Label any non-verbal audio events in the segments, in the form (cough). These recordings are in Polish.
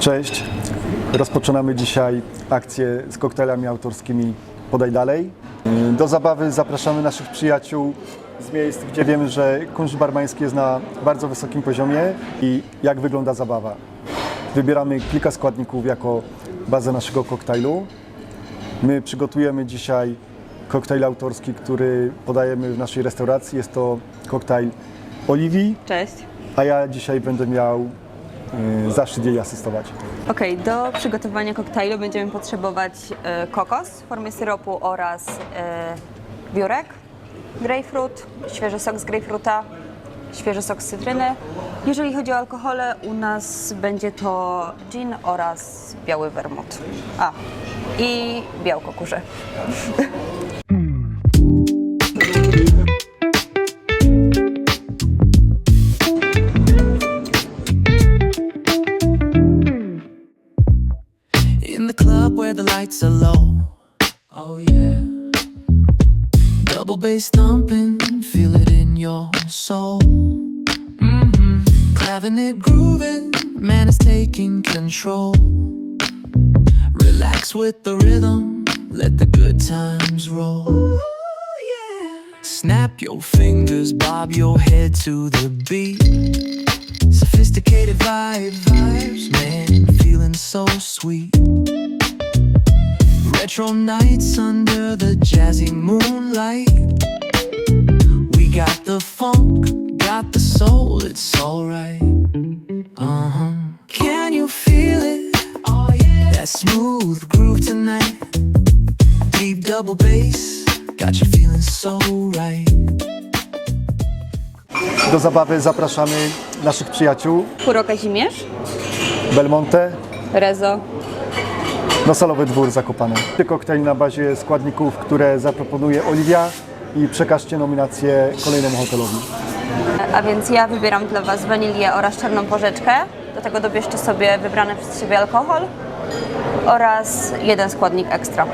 Cześć. Rozpoczynamy dzisiaj akcję z koktajlami autorskimi Podaj Dalej. Do zabawy zapraszamy naszych przyjaciół z miejsc, gdzie wiemy, że kunszt barmański jest na bardzo wysokim poziomie i jak wygląda zabawa. Wybieramy kilka składników jako bazę naszego koktajlu. My przygotujemy dzisiaj koktajl autorski, który podajemy w naszej restauracji. Jest to koktajl Oliwii, Cześć. a ja dzisiaj będę miał zaszczyt jej asystować. Ok, do przygotowania koktajlu będziemy potrzebować e, kokos w formie syropu oraz e, biurek, grejpfrut, świeży sok z grejpfruta, świeży sok z cytryny. Jeżeli chodzi o alkohole, u nas będzie to gin oraz biały wermut. A, i białko kurze. (laughs) In the club where the lights are low. Oh yeah. Double bass thumping, feel it in your soul. hmm Clavinet grooving, man is taking control. Relax with the rhythm, let the good times roll. yeah Snap your fingers, bob your head to the beat. Sophisticated vibe, vibes, man, so sweet. Retro nights under the jazzy moonlight. We got the funk, got the soul, it's alright. Uh huh. Can you feel it? Oh yeah. That smooth groove tonight. Deep double bass, got you feeling so right. Do zabawy zapraszamy naszych przyjaciół Kuro Kazimierz, Belmonte, Rezo, Nosalowy Dwór Zakopane. Koktajl na bazie składników, które zaproponuje Oliwia i przekażcie nominację kolejnemu hotelowi. a więc ja wybieram dla Was wanilię oraz czarną porzeczkę. Do tego dobierzcie sobie wybrany przez siebie alkohol oraz jeden składnik ekstra.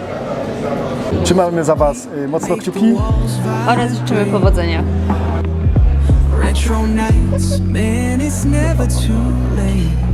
Trzymamy za Was y, mocno kciuki. Oraz życzymy powodzenia. Retro nights, man, it's never too late.